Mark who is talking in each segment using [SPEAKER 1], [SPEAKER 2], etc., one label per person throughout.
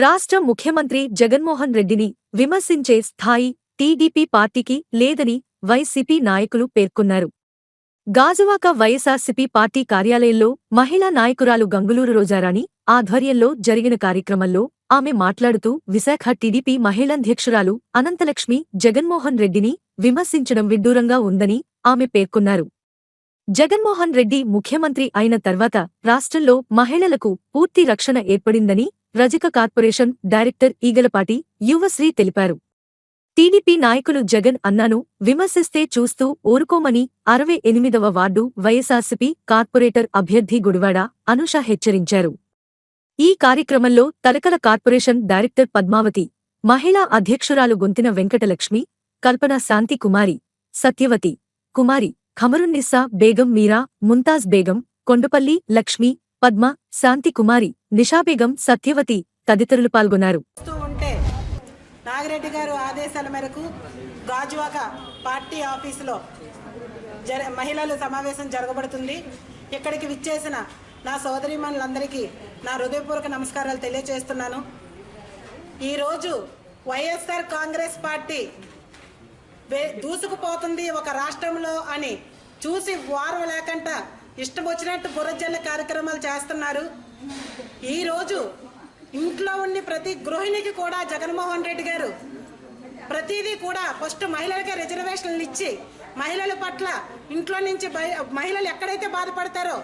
[SPEAKER 1] రాష్ట్ర ముఖ్యమంత్రి జగన్మోహన్ రెడ్డిని విమర్శించే స్థాయి టీడీపీ పార్టీకి లేదని వైసీపీ నాయకులు పేర్కొన్నారు. గాజువాక వైఎస్ఆర్సీపీ పార్టీ కార్యాలయంలో మహిళా నాయకురాలు గంగులూరు రోజారాణి ఆధ్వర్యంలో జరిగిన కార్యక్రమంలో ఆమె మాట్లాడుతూ విశాఖ టీడీపీ మహిళాధ్యక్షురాలు అనంతలక్ష్మి జగన్మోహన్ రెడ్డిని విమర్శించడం విడ్డూరంగా ఉందని ఆమె పేర్కొన్నారు. జగన్మోహన్ రెడ్డి ముఖ్యమంత్రి అయిన తర్వాత రాష్ట్రంలో మహిళలకు పూర్తి రక్షణ ఏర్పడిందని రజక కార్పొరేషన్ డైరెక్టర్ ఈగలపాటి యువశ్రీ తెలిపారు. టీడీపీ నాయకులు జగన్ అన్నాను విమర్శిస్తే చూస్తూ ఊరుకోమని అరవై ఎనిమిదవ వార్డు వైఎస్ఆర్సీపీ కార్పొరేటర్ అభ్యర్థి గుడివాడ అనుష హెచ్చరించారు. ఈ కార్యక్రమంలో తలకల కార్పొరేషన్ డైరెక్టర్ పద్మావతి మహిళా అధ్యక్షురాలు గొంతిన వెంకటలక్ష్మి కల్పన శాంతి కుమారి సత్యవతి కుమారి ఖమరున్నిస్సా బేగం మీరా ముంతాజ్ బేగం కొండపల్లి లక్ష్మి పద్మ శాంతి కుమారి నిషాబేగం సత్యవతి తదితరులు పాల్గొన్నారు.
[SPEAKER 2] వస్తూ ఉంటే నాగిరెడ్డి గారు ఆదేశాల మేరకు గాజువాక పార్టీ ఆఫీసులో జర మహిళల సమావేశం జరగబడుతుంది. ఇక్కడికి విచ్చేసిన నా సోదరిమణులందరికీ నా హృదయపూర్వక నమస్కారాలు తెలియజేస్తున్నాను ఈరోజు వైఎస్ఆర్ కాంగ్రెస్ పార్టీ దూసుకుపోతుంది ఒక రాష్ట్రంలో అని చూసి వారం లేకుండా ఇష్టం వచ్చినట్టు బురజల్ల కార్యక్రమాలు చేస్తున్నారు. ఈరోజు ఇంట్లో ఉండి ప్రతి గృహిణికి కూడా జగన్మోహన్ రెడ్డి గారు ప్రతిదీ కూడా ఫస్ట్ మహిళలకే రిజర్వేషన్లు ఇచ్చి మహిళల పట్ల ఇంట్లో నుంచి బయ మహిళలు ఎక్కడైతే బాధపడతారో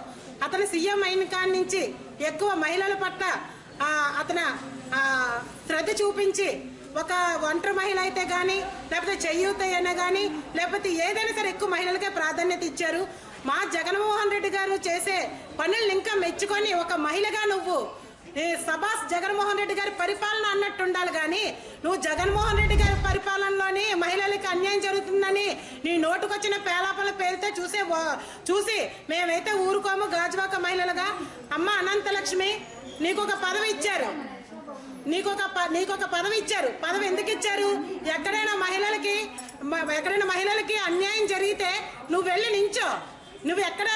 [SPEAKER 2] అతను సీఎం అయిన కాడి నుంచి ఎక్కువ మహిళల పట్ల అతను శ్రద్ధ చూపించి ఒక ఒంటరి మహిళ అయితే కానీ లేకపోతే చెయ్యూత అయినా కానీ లేకపోతే ఏదైనా సరే ఎక్కువ మహిళలకే ప్రాధాన్యత ఇచ్చారు. మా జగన్మోహన్ రెడ్డి గారు చేసే పనులను ఇంకా మెచ్చుకొని ఒక మహిళగా నువ్వు సభాస్ జగన్మోహన్ రెడ్డి గారి పరిపాలన అన్నట్టు ఉండాలి కానీ నువ్వు జగన్మోహన్ రెడ్డి గారి పరిపాలనలోని మహిళలకి అన్యాయం జరుగుతుందని నీ నోటుకొచ్చిన పేలాపల పేరుతో చూసే వా- చూసి మేమైతే ఊరుకోము గాజువాక మహిళలుగా. అమ్మ అనంతలక్ష్మి నీకు ఒక పదవి ఇచ్చారు. నీకొక ప- నీకొక పదవి ఇచ్చారు. పదవి ఎందుకు ఇచ్చారు? ఎక్కడైనా మహిళలకి ఎక్కడైనా మహిళలకి అన్యాయం జరిగితే నువ్వు వెళ్ళి నించో. నువ్వు ఎక్కడ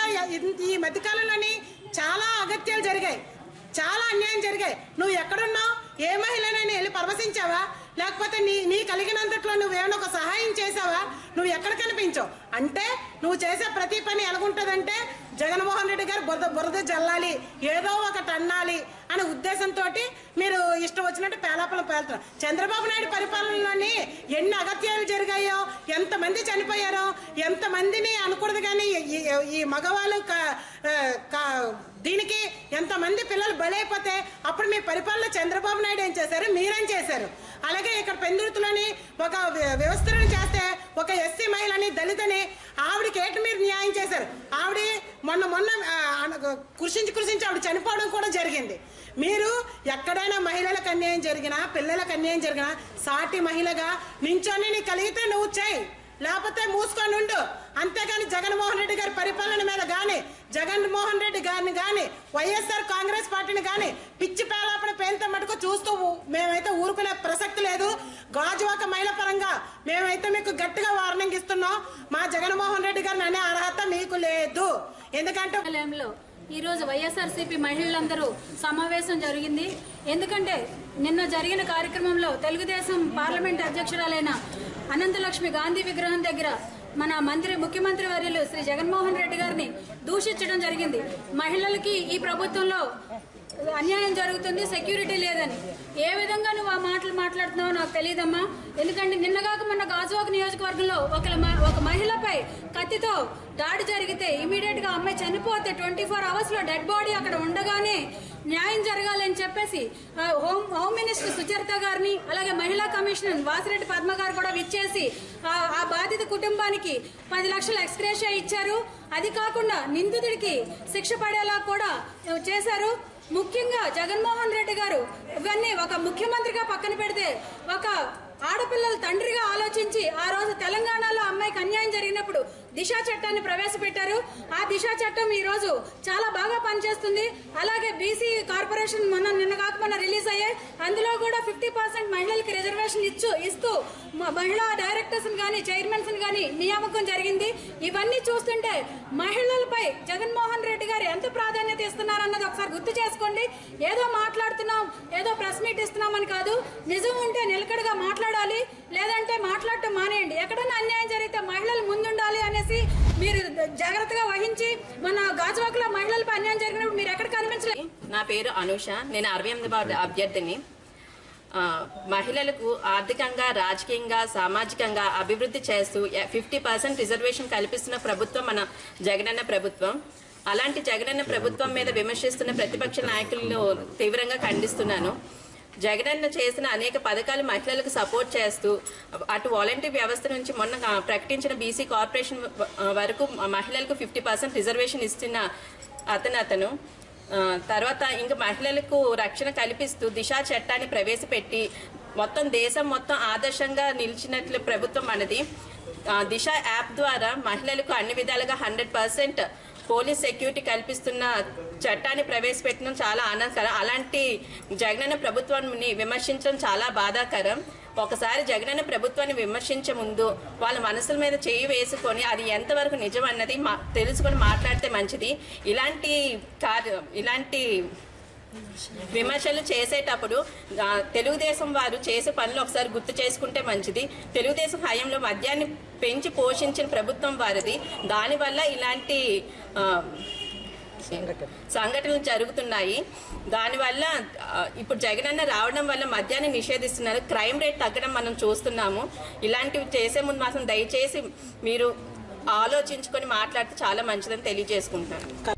[SPEAKER 2] ఈ మధ్యకాలంలోని చాలా అగత్యాలు జరిగాయి. చాలా అన్యాయం జరిగాయి. నువ్వు ఎక్కడున్నావు? ఏ మహిళనైనా వెళ్ళి పరవశించావా? లేకపోతే నీ నీ కలిగినంతట్లో నువ్వేమైనా ఒక సహాయం చేసావా నువ్వు ఎక్కడ కనిపించావు? అంటే నువ్వు చేసే ప్రతి పని ఎలాగుంటుందంటే జగన్మోహన్ రెడ్డి గారు బురద బురద జల్లాలి ఏదో ఒకటి అన్నాలి అనే ఉద్దేశంతో మీరు ఇష్టం వచ్చినట్టు పేలాపలం పేలుతారు చంద్రబాబు నాయుడు పరిపాలనలోని ఎన్ని అగత్యాలు జరిగాయో ఎంతమంది చనిపోయారో ఎంతమందిని అనకూడదు కానీ ఈ- మగవాళ్ళు దీనికి ఎంతమంది పిల్లలు బలైపోతే అప్పుడు మీ పరిపాలన చంద్రబాబు నాయుడు ఏం చేశారు? మీరేం చేశారు? అలాగే ఇక్కడ పెందుర్తిలోని ఒక వ్య- చేస్తే ఒక ఎస్సీ మహిళని దళితని ఆవిడకి ఏటి మీరు న్యాయం చేశారు? ఆవిడ మొన్న మొన్న కృషించి కృషించి ఆవిడ చనిపోవడం కూడా జరిగింది. మీరు ఎక్కడైనా మహిళలకు అన్యాయం జరిగినా పిల్లలకు అన్యాయం జరిగినా సాటి మహిళగా నించొని నీ కలిగితే నువ్వు చేయి. లేకపోతే మూసుకొని ఉండు. అంతేగాని జగన్మోహన్ రెడ్డి గారి పరిపాలన మీద కానీ జగన్మోహన్ రెడ్డి గారిని కానీ వైఎస్ఆర్ కాంగ్రెస్ పార్టీని కానీ పిచ్చి పేలాపన పేరుతో మటుకు చూస్తూ మేమైతే ఊరుకునే ప్రసక్తి లేదు. గాజువాక మహిళ పరంగా మేమైతే మీకు గట్టిగా వార్నింగ్ ఇస్తున్నాం. మా జగన్మోహన్ రెడ్డి గారిని అనే అర్హత మీకు లేదు. ఎందుకంటే
[SPEAKER 3] ఈరోజు వైఎస్ఆర్సీపీ మహిళలందరూ సమావేశం జరిగింది. ఎందుకంటే నిన్న జరిగిన కార్యక్రమంలో తెలుగుదేశం పార్లమెంట్ అధ్యక్షురాలైన అనంతలక్ష్మి గాంధీ విగ్రహం దగ్గర మన మంత్రి ముఖ్యమంత్రి వర్యులు శ్రీ జగన్మోహన్ రెడ్డి గారిని దూషించడం జరిగింది. మహిళలకి ఈ ప్రభుత్వంలో అన్యాయం జరుగుతుంది సెక్యూరిటీ లేదని. ఏ విధంగా నువ్వు ఆ మాటలు మాట్లాడుతున్నావో నాకు తెలియదమ్మా ఎందుకంటే నిన్నగాక మొన్న గాజువాక నియోజకవర్గంలో ఒక ఒక మహిళపై కత్తితో దాడి జరిగితే ఇమీడియట్గా అమ్మాయి చనిపోతే ట్వంటీ ఫోర్ అవర్స్లో డెడ్ బాడీ అక్కడ ఉండగానే న్యాయం జరగాలని చెప్పేసి హోమ్ హోమ్ మినిస్టర్ సుచరిత గారిని అలాగే మహిళా కమిషనర్ వాసిరెడ్డి పద్మ గారు కూడా విచ్చేసి ఆ ఆ బాధిత కుటుంబానికి పది లక్షల ఎక్స్గ్రేషియా ఇచ్చారు. అది కాకుండా నిందితుడికి శిక్ష పడేలా కూడా చేశారు. ముఖ్యంగా జగన్మోహన్ రెడ్డి గారు ఇవన్నీ ఒక ముఖ్యమంత్రిగా పక్కన పెడితే ఒక ఆడపిల్లల తండ్రిగా ఆలోచించి ఆ రోజు తెలంగాణలో అమ్మాయికి అన్యాయం జరిగినప్పుడు దిశా చట్టాన్ని ప్రవేశపెట్టారు. ఆ దిశా చట్టం ఈ రోజు చాలా బాగా పనిచేస్తుంది. అలాగే బీసీ కార్పొరేషన్ మొన్న నిన్న కాకపోయినా రిలీజ్ అయ్యాయి. అందులో కూడా ఫిఫ్టీ పర్సెంట్ మహిళలకి రిజర్వేషన్ ఇచ్చు ఇస్తూ మహిళా డైరెక్టర్స్ని కానీ చైర్మన్స్ని కానీ నియామకం జరిగింది. ఇవన్నీ చూస్తుంటే మహిళలపై జగన్మోహన్ రెడ్డి గారు ఎంత ప్రాధాన్యత ఇస్తున్నారన్నది ఒకసారి గుర్తు చేసుకోండి. ఏదో మాట్లాడుతున్నాం ఏదో ప్రెస్ మీట్ మీట్ ఇస్తున్నామని కాదు. నిజం ఉంటే నిలకడగా మాట్లాడాలి. లేదంటే మాట్లాడటం మానేయండి. ఎక్కడన్నా అన్యాయం జరిగితే చేసి మీరు జాగ్రత్తగా వహించి మన గాజువాకలో మహిళలపై అన్యాయం జరిగినప్పుడు మీరు ఎక్కడ కనిపించలేదు?
[SPEAKER 4] నా పేరు అనూష. నేను అరవై ఎనిమిది అభ్యర్థిని. మహిళలకు ఆర్థికంగా రాజకీయంగా సామాజికంగా అభివృద్ధి చేస్తూ ఫిఫ్టీ పర్సెంట్ రిజర్వేషన్ కల్పిస్తున్న ప్రభుత్వం మన జగనన్న ప్రభుత్వం. అలాంటి జగనన్న ప్రభుత్వం మీద విమర్శిస్తున్న ప్రతిపక్ష నాయకులను తీవ్రంగా ఖండిస్తున్నాను. జగనన్న చేసిన అనేక పథకాలు మహిళలకు సపోర్ట్ చేస్తూ అటు వాలంటీర్ వ్యవస్థ నుంచి మొన్న ప్రకటించిన బీసీ కార్పొరేషన్ వరకు మహిళలకు ఫిఫ్టీ పర్సెంట్ రిజర్వేషన్ ఇస్తున్న అతను అతను. తర్వాత ఇంకా మహిళలకు రక్షణ కల్పిస్తూ దిశా చట్టాన్ని ప్రవేశపెట్టి మొత్తం దేశం మొత్తం ఆదర్శంగా నిలిచినట్లు ప్రభుత్వం మనది దిశ యాప్ ద్వారా మహిళలకు అన్ని విధాలుగా హండ్రెడ్ పర్సెంట్ పోలీస్ సెక్యూరిటీ కల్పిస్తున్న చట్టాన్ని ప్రవేశపెట్టడం చాలా ఆనందకరం. అలాంటి జగనన్న ప్రభుత్వాన్ని విమర్శించడం చాలా బాధాకరం. ఒకసారి జగనన్న ప్రభుత్వాన్ని విమర్శించే ముందు వాళ్ళ మనసుల మీద చేయి వేసుకొని అది ఎంతవరకు నిజం అన్నది మా తెలుసుకొని మాట్లాడితే మంచిది. ఇలాంటి కార్య ఇలాంటి విమర్శలు చేసేటప్పుడు తెలుగుదేశం వారు చేసే పనులు ఒకసారి గుర్తు చేసుకుంటే మంచిది. తెలుగుదేశం హయాంలో మద్యాన్ని పెంచి పోషించిన ప్రభుత్వం వారిది. దానివల్ల ఇలాంటి సంఘటనలు జరుగుతున్నాయి. దానివల్ల ఇప్పుడు ఇప్పుడు జగనన్న రావడం వల్ల మద్యాన్ని నిషేధిస్తున్నారు. క్రైమ్ రేట్ తగ్గడం మనం చూస్తున్నాము. ఇలాంటివి చేసే ముందు మాత్రం దయచేసి మీరు ఆలోచించుకొని మాట్లాడితే చాలా మంచిదని తెలియజేసుకుంటున్నాను.